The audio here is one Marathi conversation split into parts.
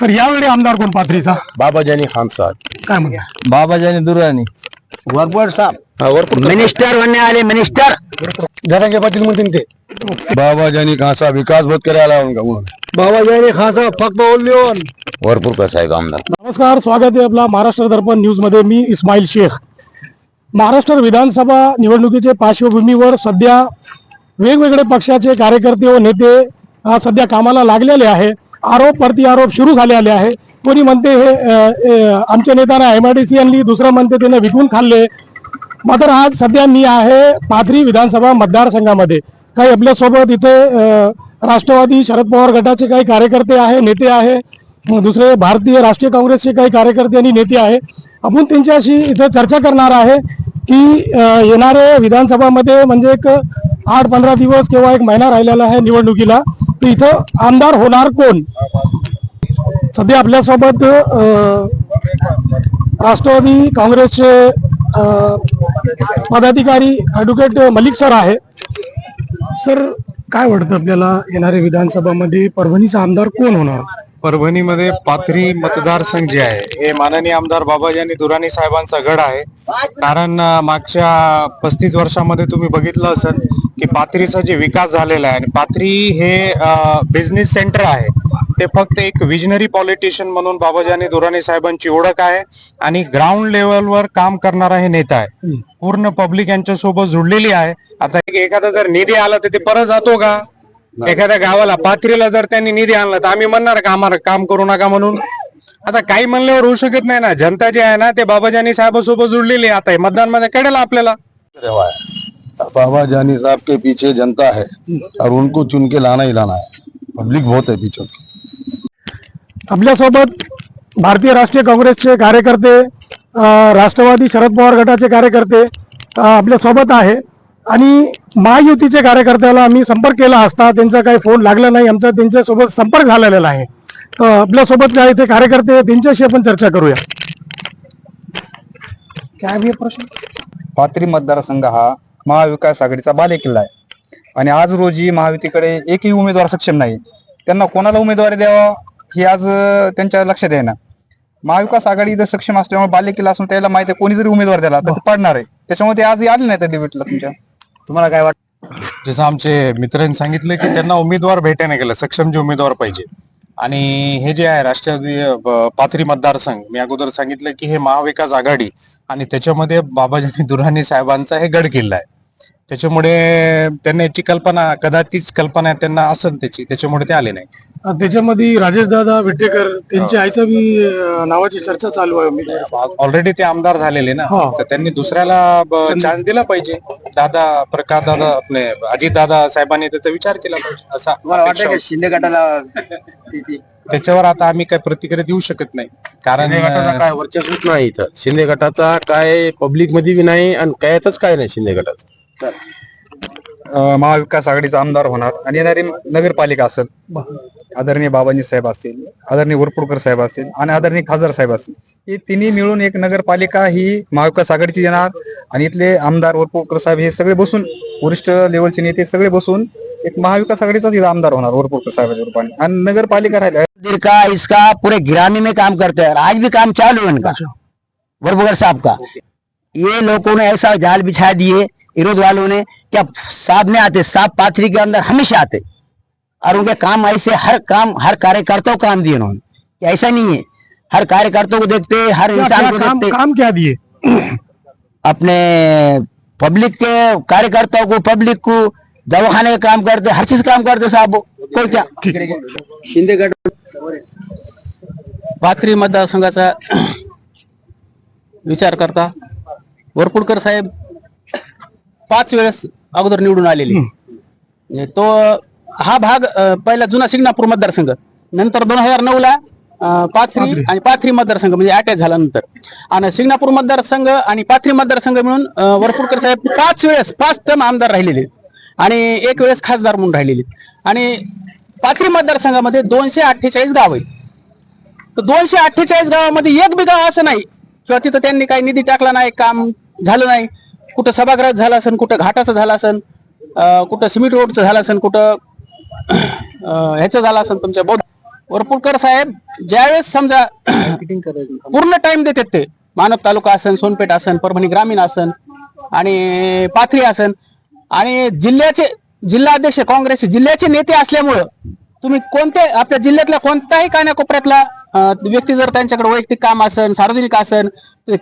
सर यावेळी आमदार कोण पाथरीचा? बाबाजानी खान साहब काय म्हणता? बाबाजानी दुरानी वरपुर साहब मिनिस्टर बनने वाले मिनिस्टर. जरांगे पाटील म्हणतील ते. बाबाजानी खान साहब विकास बहुत करायला उनका उन्होंने. बाबाजानी खासा फक्त बोलून वरपुर का साहेब आमदार. नमस्कार स्वागत आहे आपला महाराष्ट्र दर्पण न्यूजमध्ये मी इस्माईल शेख. महाराष्ट्र विधानसभा निवडणुकीच्या पार्श्वभूमीवर सध्या वेगवेगळे पक्षाचे कार्यकर्ते व नेते अ, सध्या कामाला लागलेले आहे आरोप प्रति आरोप सुरू झालेले आहे. कोणी म्हणते हे आमच्या नेत्यानं एम आय डी सी आणली दुसरं म्हणते त्याने विकून खाल्ले. मात्र आज सध्या मी आहे पाथरी विधानसभा मतदारसंघामध्ये. काही आपल्यासोबत इथे राष्ट्रवादी शरद पवार गटाचे काही कार्यकर्ते आहे नेते आहे. दुसरे भारतीय राष्ट्रीय काँग्रेसचे काही कार्यकर्ते आणि नेते आहे. आपण त्यांच्याशी इथे चर्चा करणार आहे की येणारे विधानसभामध्ये म्हणजे एक आठ पंधरा दिवस किंवा एक महिना राहिलेला आहे निवडणुकीला. तर इथं आमदार होणार कोण? सध्या आपल्यासोबत राष्ट्रवादी काँग्रेसचे पदाधिकारी ॲडव्होकेट मलिक सर आहे. सर काय वाटतं आपल्याला येणाऱ्या विधानसभामध्ये परभणीचा आमदार कोण होणार? परभणीमध्ये पाथरी मतदारसंघ जे आहे हे माननीय आमदार बाबाजानी दुराणी साहेबांचा गड आहे. कारण मागच्या पस्तीस वर्षामध्ये तुम्ही बघितलं असेल की पाथरीचा जे विकास झालेला आहे आणि पाथरी हे बिझनेस सेंटर आहे. ते फक्त एक विजनरी पॉलिटिशियन म्हणून बाबाजानी दुराणी साहेबांची ओळख आहे आणि ग्राउंड लेवलवर काम करणारा हे नेता आहे. पूर्ण पब्लिक यांच्या सोबत जुडलेली आहे. आता एखादा जर निधी आला तर ते परत जातो का? एखाद्या गावाला पाथरीला जर त्यांनी निधी आणला तर आम्ही म्हणणार का आम्हाला काम करू नका म्हणून? आता काही म्हणल्यावर होऊ शकत नाही ना. जनता जे आहे ना ते बाबाजानी साहेबांसोबत जुडलेली आहे. आता हे मतदानमध्ये कळेल आपल्याला. बाबाजानी साहब के पीछे जनता है और उनको चुन के लाना ही लाना है। पब्लिक बहुत है पीछे आपल्यासोबत भारतीय राष्ट्रीय काँग्रेसचे कार्यकर्ते राष्ट्रवादी शरद पवार गटाचे कार्यकर्ते आपल्यासोबत आहे. आणि महायुतीच्या कार्यकर्त्याला आम्ही संपर्क केला असता त्यांचा काही फोन लागला नाही. आमचा त्यांच्यासोबत संपर्क झालेला आहे. तर आपल्यासोबत काय इथे कार्यकर्ते त्यांच्याशी आपण चर्चा करूया. काय प्रश्न? पाथरी मतदारसंघ हा महाविकास आघाडीचा बालेकिल्ला आहे. आणि आज रोजी महायुतीकडे एकही उमेदवार सक्षम नाही. त्यांना कोणाला उमेदवारी द्यावा हे आज त्यांच्या लक्षात आहे ना महाविकास आघाडी जर सक्षम असल्यामुळे बालेकिल्ला असून त्याला माहिती आहे कोणी जरी उमेदवार दिला तर पडणार आहे. त्याच्यामुळे ते आले नाही त्या डिबेटला तुमच्या. तुम्हाला काय वाटतं? जसं आमचे मित्रांनी सांगितलं की त्यांना उमेदवार भेटायला गेलं सक्षम जे उमेदवार पाहिजे. आणि हे जे आहे राष्ट्रीय पाथरी मतदारसंघ मी अगोदर सांगितलं की हे महाविकास आघाडी आणि त्याच्यामध्ये बाबाजी दुराणी साहेबांचा हे गड किल्ला आहे. त्याच्यामुळे त्यांना याची कल्पना कदाचित कल्पना त्यांना असेल त्याची त्याच्यामुळे ते आले नाही. त्याच्यामध्ये राजेश दादा विटेकर त्यांच्या आईचा बी अ, नावाची चर्चा चालू आहे ऑलरेडी ते आमदार झालेले ना. हो. तर त्यांनी दुसऱ्याला चान्स दिला पाहिजे. दादा प्रकाश दादा आपले अजित दादा साहेबांनी त्याचा विचार केला पाहिजे. असा अपेक्षा होती. शिंदे गटाला त्याच्यावर आता आम्ही काय प्रतिक्रिया देऊ शकत नाही. कारण शिंदे गटाचा अं, काय वर्चस्वच नाही इथं. शिंदे गटाचा काय पब्लिकमध्ये बी नाही आणि कायच काय नाही शिंदे गटाचं. अं, महाविकास आघाडीचा आमदार होणार आणि येणारी नगरपालिका असेल आदरणीय बाबाजी साहेब असतील आदरणीय वरपुडकर साहेब असतील आणि आदरणीय खासदार साहेब असतील हे तिन्ही मिळून एक नगरपालिका ही महाविकास आघाडीची येणार आणि इथले आमदार वरपुडकर साहेब हे सगळे बसून वरिष्ठ लेवलचे नेते सगळे बसून एक महाविकास आघाडीचाच इथं आमदार होणार वरपुडकर साहेबाच्या रूपाने. आणि नगरपालिका राहिल्या. मंदिर का इसका पूरे ग्रामीण में काम करते हैं और आज भी काम चालू है इनका वरबुगर साहब का। ये लोगों ने ऐसा जाल बिछा दिए विरोध वालों ने क्या साहब ने आते साहब पाथरी के अंदर हमेशा आते। और उनके काम ऐसे हर काम हर कार्यकर्ता को काम दिए उन्होंने। ऐसा नहीं है हर कार्यकर्ता को देखते हर इंसान को काम देखते काम क्या दिए? अपने पब्लिक के कार्यकर्ताओं को पब्लिक को दवाखाने का काम करते हर चीज़ काम करते साहब। कोई क्या? शिंदे गट पाथरी मतदारसंघाचा विचार करता वरपुडकर साहेब पाच वेळेस अगोदर निवडून आलेले. तो हा भाग पहिला जुना सिंगणापूर मतदारसंघ नंतर दोन हजार नऊ ला पाथरी आणि पाथरी मतदारसंघ म्हणजे अटॅच झाल्यानंतर. आणि सिंगणापूर मतदारसंघ आणि पाथरी मतदारसंघ मिळून अं, वरपुडकर साहेब पाच वेळेस पाच टर्म आमदार राहिलेले. आणि एक वेळेस खासदार म्हणून राहिलेले. आणि पाथरी मतदारसंघामध्ये दोनशे अठ्ठेचाळीस गाव आहेत. तर दोनशे अठ्ठेचाळीस गावामध्ये एक बी गाव असं नाही किंवा तिथं त्यांनी काही निधी टाकला नाही काम झालं नाही. कुठं सभागृहात झालं असेल कुठं घाटाचं झालं असेल कुठं सिमेंट रोडचं झालं असेल कुठं ह्याचं झालं असेल तुमच्या बौद्ध वरपुडकर साहेब ज्यावेळेस समजा पूर्ण टाइम देतात ते. मानव तालुका असन सोनपेठ असन परभणी ग्रामीण असन आणि पाथरी असन आणि जिल्ह्याचे जिल्हा अध्यक्ष काँग्रेसचे जिल्ह्याचे नेते असल्यामुळं तुम्ही कोणते आपल्या जिल्ह्यातल्या कोणत्याही कानाकोपऱ्यातला अं, व्यक्ती जर त्यांच्याकडे वैयक्तिक काम असन सार्वजनिक असन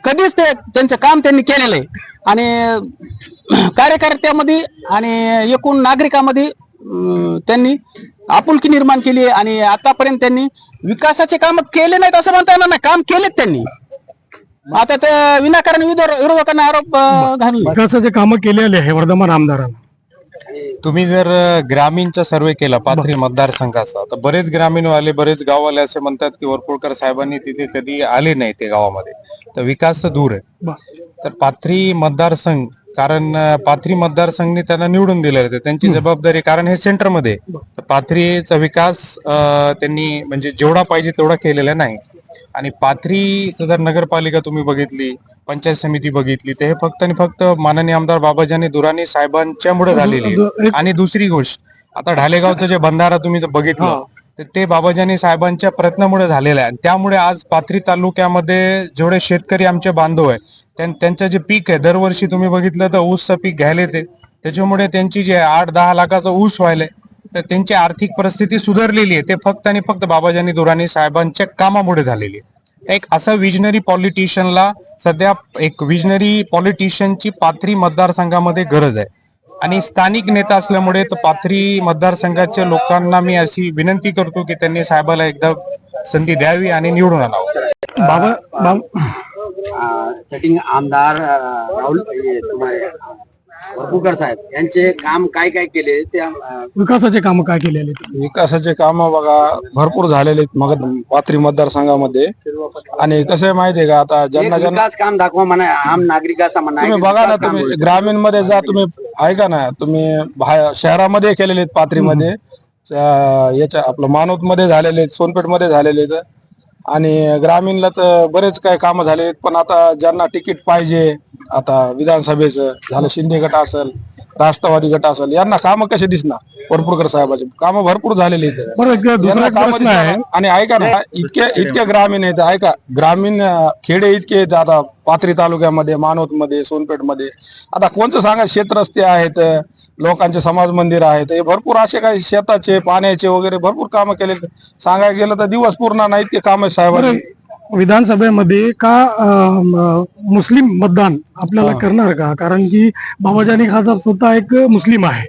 कधीच ते त्यांचं काम त्यांनी केलेलं आहे. आणि कार्यकर्त्यामध्ये आणि एकूण नागरिकामध्ये त्यांनी आपुलकी निर्माण केली आहे आणि आतापर्यंत त्यांनी विकासाचे काम केले नाहीत असं म्हणता येणार नाही. काम केलेत त्यांनी. आता ते विनाकारण विरोधकांना आरोप अं, घालले विकासाचे कामं केलेले आहे वर्धमान आमदारांना. तुम्ही जर ग्रामीणचा सर्वे केला पाथरी मतदारसंघाचा तर बरेच ग्रामीणवाले बरेच गाववाले असे म्हणतात की वरपुडकर साहेबांनी तिथे कधी आले नाही ते गावामध्ये. तर विकास तर दूर आहे. तर पाथरी मतदारसंघ कारण पाथरी मतदारसंघने त्यांना निवडून दिलेलं आहे त्यांची जबाबदारी कारण हे सेंटरमध्ये पाथरीचा विकास त्यांनी म्हणजे जेवढा पाहिजे तेवढा केलेला नाही. आणि पाथरीचं जर नगरपालिका तुम्ही बघितली पंचायत समिती बघितली तर हे फक्त आणि फक्त माननीय आमदार बाबाजानी दुराणी साहेबांच्या मुळे झालेली आहे. आणि दुसरी गोष्ट आता ढालेगावचं जे बंधारा तुम्ही बघितलं तर ते बाबाजानी साहेबांच्या प्रयत्नामुळे झालेलं आहे. आणि त्यामुळे आज पाथरी तालुक्यामध्ये जेवढे शेतकरी आमचे बांधव आहे त्यां- त्यांचं जे पीक आहे दरवर्षी तुम्ही बघितलं तर ऊसचं पीक घ्यायला येते. त्याच्यामुळे त्यांची जे आठ दहा लाखाचं ऊस व्हायलंय. तर त्यांची आर्थिक परिस्थिती सुधारलेली आहे. ते फक्त आणि फक्त बाबाजानी दुराणी साहेबांच्या कामामुळे झालेली आहे. एक असं विजनरी पॉलिटिशियनला सध्या एक विजनरी पॉलिटिशियनची पाथरी मतदारसंघामध्ये गरज आहे. आणि स्थानिक नेता असल्यामुळे तर पाथरी मतदारसंघाच्या लोकांना मी अशी विनंती करतो की त्यांनी साहेबाला एकदा संधी द्यावी आणि निवडून आणावं. बाबा आमदार राहुल तुम्हारे वरपुडकर साहेब यांचे काम काय काय केले? ते अं, विकासाचे कामं काय केलेले? विकासाचे काम बघा भरपूर झालेले आहेत मग पाथरी मतदारसंघामध्ये. आणि कसं आहे माहितीये का आता एक ज्यांना ज्यांना विकास काम दाखवा म्हणा आम नागरिकाचा म्हणा तुम्ही बघा ना तुम्ही. ग्रामीणमध्ये जा तुम्ही ऐका ना तुम्ही बाहेर- शहरामध्ये केलेले आहेत पाथरीमध्ये. अं, याच्या आपलं मानवत मध्ये झालेले आहेत सोनपेठमध्ये झालेले आहेत. आणि ग्रामीणला तर बरेच काय कामं झाले आहेत पण आता ज्यांना तिकीट पाहिजे आता विधानसभेचं झालं शिंदे गट असेल राष्ट्रवादी गट असेल यांना कामं कसे दिसणार? वरपुडकर साहेबाचे. कामं भरपूर झालेली आहेत. आणि ऐका ना इतके इतके ग्रामीण आहेत ऐका. ग्रामीण खेडे इतके आहेत आता पाथरी तालुक्यामध्ये मानवत मध्ये सोनपेठमध्ये आता कोणतं सांगा शेत रस्ते आहेत लोकांचे समाज मंदिर आहेत हे भरपूर असे काही शेताचे पाण्याचे वगैरे भरपूर कामं केले सांगायला गेलं तर दिवस पूर्ण नाही इतके काम साहेबांनी. विधानसभेमध्ये का मुस्लिम मतदान आपल्याला करणार का? कारण की बाबाजानी खासा स्वतः एक मुस्लिम आहे.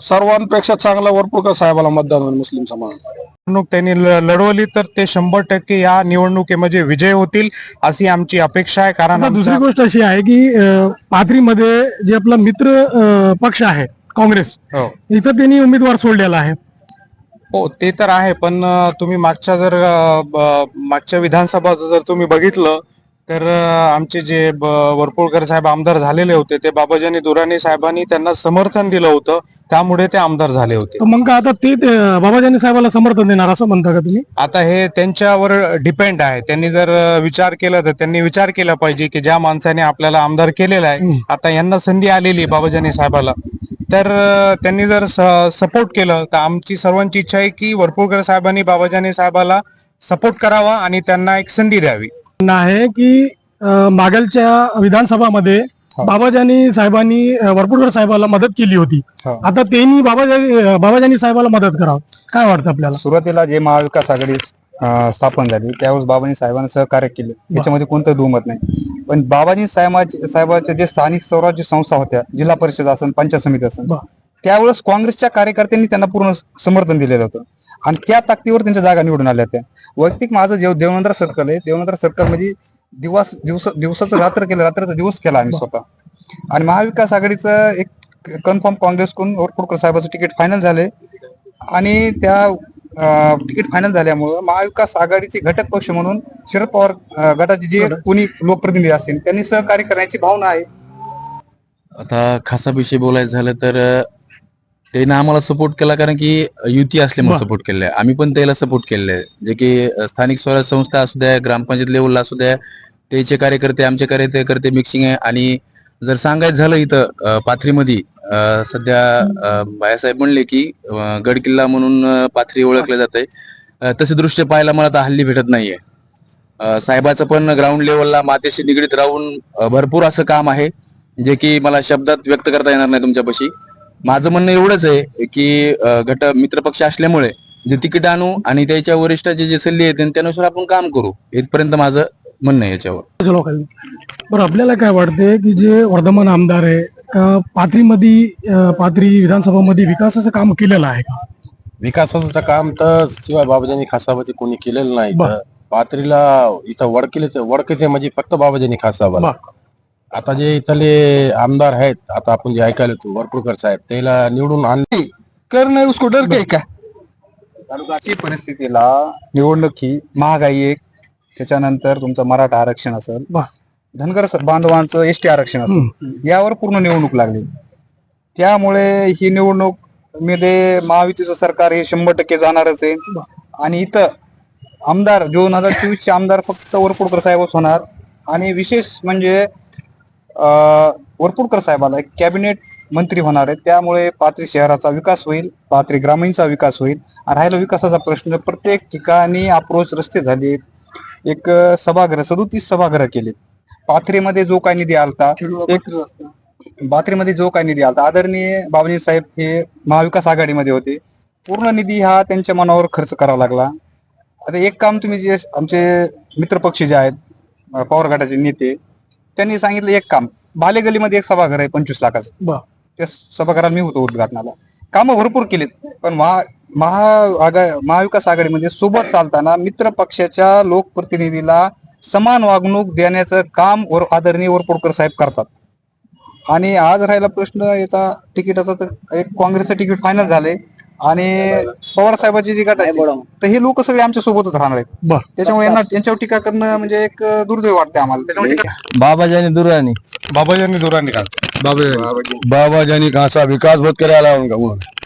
सर्वांपेक्षा चांगला वरपुडकर साहेबाला मतदान होईल मुस्लिम समाज निवडणूक त्यांनी लढवली तर ते शंभर टक्के या निवडणुकीमध्ये विजय होतील अशी आमची अपेक्षा आहे कारण आता दुसरी गोष्ट अशी आहे की अं, पाथरीमध्ये जे आपला मित्र अं, पक्ष आहे काँग्रेस हो. इथं त्यांनी उमेदवार सोडलेला आहे हो ते तर आहे पण अं, तुम्ही मागच्या जर अं, ब- मागच्या विधानसभा जर तुम्ही बघितलं तर आमचे जे वरपुडकर साहेब आमदार झालेले होते ते बाबाजानी दुराणी साहेबांनी त्यांना समर्थन दिलं होतं. त्यामुळे ते आमदार झाले होते. मग आता ते बाबाजानी साहेबाला समर्थन देणार असं म्हणता का तुम्ही? आता हे त्यांच्यावर डिपेंड आहे. त्यांनी जर विचार केला तर त्यांनी विचार केला पाहिजे की ज्या माणसाने आपल्याला आमदार केलेला आहे आता यांना संधी आलेली बाबाजानी साहेबाला. तर त्यांनी जर सपोर्ट केलं तर आमची सर्वांची इच्छा आहे की वरपुडकर साहेबांनी बाबाजानी साहेबाला सपोर्ट करावा आणि त्यांना एक संधी द्यावी. आहे की मागलच्या विधानसभामध्ये बाबाजानी साहेबांनी वरपुडकर साहेबाला मदत केली होती. आता त्यांनी बाबाजानी बाबाजानी साहेबाला मदत करावं. काय वाटतं आपल्याला? सुरुवातीला जे महाविकास आघाडी स्थापन झाली त्यावेळेस बाबांनी साहेबांनी सहकार्य केले. याच्यामध्ये कोणतं दुमत नाही. पण बाबाजी साहेबाचे साहेबाच्या जे स्थानिक स्वराज्य संस्था होत्या जिल्हा परिषद असेल पंचायत समिती असेल. त्यावेळेस काँग्रेसच्या कार्यकर्त्यांनी त्यांना पूर्ण समर्थन दिलेलं होतं. आणि त्या ताकदीवर त्यांच्या जागा निवडून आल्या त्या. वैयक्तिक माझं जे देवनंद्र सर्कल आहे देवनंद्र सर्कल म्हणजे दिवस दिवस दिवसाचं रात्र केलं रात्रीचा दिवस केला आम्ही स्वतः. आणि महाविकास आघाडीचं एक कन्फर्म काँग्रेसकडून वरपुडकर साहेबाचं तिकीट फायनल झाले. आणि त्या तिकीट फायनल झाल्यामुळं महाविकास आघाडीचे घटक पक्ष म्हणून शरद पवार गटाचे जे कोणी लोकप्रतिनिधी असतील त्यांनी सहकार्य करण्याची भावना आहे. आता खासाविषयी बोलायचं झालं तर त्याने आम्हाला सपोर्ट केला कारण की युती असल्यामुळे. सपोर्ट केलेला आहे. आम्ही पण त्याला सपोर्ट केलेला आहे. जे की स्थानिक स्वराज संस्था असू द्या ग्रामपंचायत लेवलला असू द्या त्याचे कार्यकर्ते आमचे कार्यकर्ते मिक्सिंग आहे. आणि जर सांगायचं झालं इथं पाथरीमध्ये सध्या बायासाहेब म्हणले की गड किल्ला म्हणून पाथरी ओळखलं जात तसे दृश्य पाहायला मला आता हल्ली भेटत नाहीये. साहेबाचं पण ग्राउंड लेवलला मातेशी निगडीत राहून भरपूर असं काम आहे जे की मला शब्दात व्यक्त करता येणार नाही तुमच्यापाशी. माझं म्हणणं एवढंच आहे की गट मित्रपक्ष असल्यामुळे जे तिकीट आणू आणि त्याच्या वरिष्ठाचे जे सल्ले आहेत त्यानुसार आपण काम करू इथपर्यंत माझं म्हणणं आहे याच्यावर लोकांनी बरं आपल्याला काय वाटते की जे वर्धमान आमदार आहे का पाथरीमध्ये अं, पाथरी विधानसभामध्ये विकासाचं काम केलेलं आहे का विकासाचं काम तर शिवाय बाबाजानी खासाबाची कोणी केलेलं नाही बर. इथं. पाथरीला इथं वडकेले वडकेथे म्हणजे फक्त बाबाजानी खासाबा. आता जे इथले आमदार आहेत आता आपण जे ऐकायला येतो वरपुडकर साहेब त्याला निवडून आणले करणे उसको डर के का? अशी परिस्थितीला निवडणूक ही महागाई एक त्याच्यानंतर तुमचं मराठा आरक्षण असेल. धनगर बांधवांचं एसटी आरक्षण असेल यावर पूर्ण निवडणूक लागली. त्यामुळे ही निवडणूकमध्ये महायुतीचं सरकार हे शंभर टक्के जाणारच आहे. आणि इथं आमदार दोन हजार चोवीस चे आमदार फक्त वरपुडकर साहेबच होणार. आणि विशेष म्हणजे वरपुडकर साहेबाला एक कॅबिनेट मंत्री होणार आहे त्यामुळे पाथरी शहराचा विकास होईल पाथरी ग्रामीणचा विकास होईल. राहिला विकासाचा प्रश्न प्रत्येक ठिकाणी अप्रोच रस्ते झाले एक सभागृह सदोतीस सभागृह केले पाथरीमध्ये जो काही निधी आलता एक पाथरीमध्ये जो काही निधी आलता आदरणीय बाबाजी साहेब हे महाविकास आघाडीमध्ये होते. पूर्ण निधी हा त्यांच्या मनावर खर्च करावा लागला. आता एक काम तुम्ही जे आमचे मित्रपक्ष जे आहेत पवार गटाचे नेते त्यांनी सांगितलं एक काम बालेगलीमध्ये एक सभागृह आहे पंचवीस लाखाचं. त्या सभागृहात मी होतो उद्घाटनाला. कामं भरपूर केलीत पण महा महा महाविकास आघाडीमध्ये सोबत चालताना मित्र पक्षाच्या लोकप्रतिनिधीला समान वागणूक देण्याचं काम वर आदरणीय वरपुडकर साहेब करतात. आणि आज राहिला प्रश्न याचा तिकिटाचा तर एक काँग्रेसचं तिकीट फायनल झालंय. आणि पवार साहेबाची जी गट आहे तर हे लोक सगळे आमच्या सोबतच राहणार आहेत. त्याच्यामुळे यांना यांच्यावर टीका करणं म्हणजे एक दुर्दैव वाटते आम्हाला. बाबाजानी दुरानी. बाबाजांनी दुरांनी का? बाबाजानी. खासा विकास बहुत करायला उनका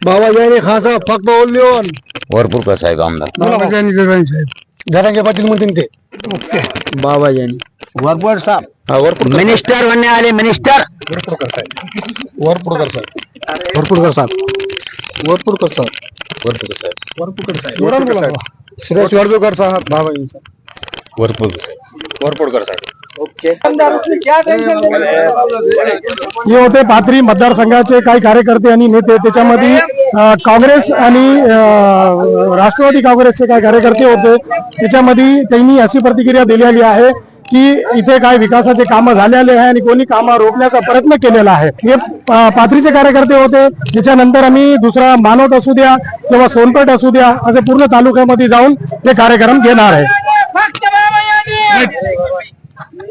बाबाजानी खासा फक्त ओल्लीवन वरपुडकर साहेब आमदार? बाबाजानी साहेब. जरांगे पाटील म्हणतील ते. बाबाजानी. वरपुड साहब. हा मिनिस्टर बनने वाले मिनिस्टर. वरपुडकर साहेब. भरपूर साहेब. वरपुडकर साहेब. वरपुडकर साहेब जोरात बोला. सुरेश वर्धेकर साहेब बाबाजींचा वरपुडकर साहेब. वरपुडकर साहेब हे होते पाथरी मतदारसंघाचे काही कार्यकर्ते आणि नेते. त्याच्यामध्ये अं, काँग्रेस आणि अं, राष्ट्रवादी काँग्रेसचे काही कार्यकर्ते होते. त्याच्यामध्ये त्यांनी अशी प्रतिक्रिया दिलेली आहे. की इथे काय विकासाचे कामं झालेले आहे आणि कोणी कामं रोखण्याचा प्रयत्न केलेला आहे. हे पाथरीचे कार्यकर्ते होते. त्याच्यानंतर आम्ही दुसरा मानवत असू द्या किंवा सोनपेठ असू द्या असे पूर्ण तालुक्यामध्ये जाऊन ते कार्यक्रम घेणार आहे.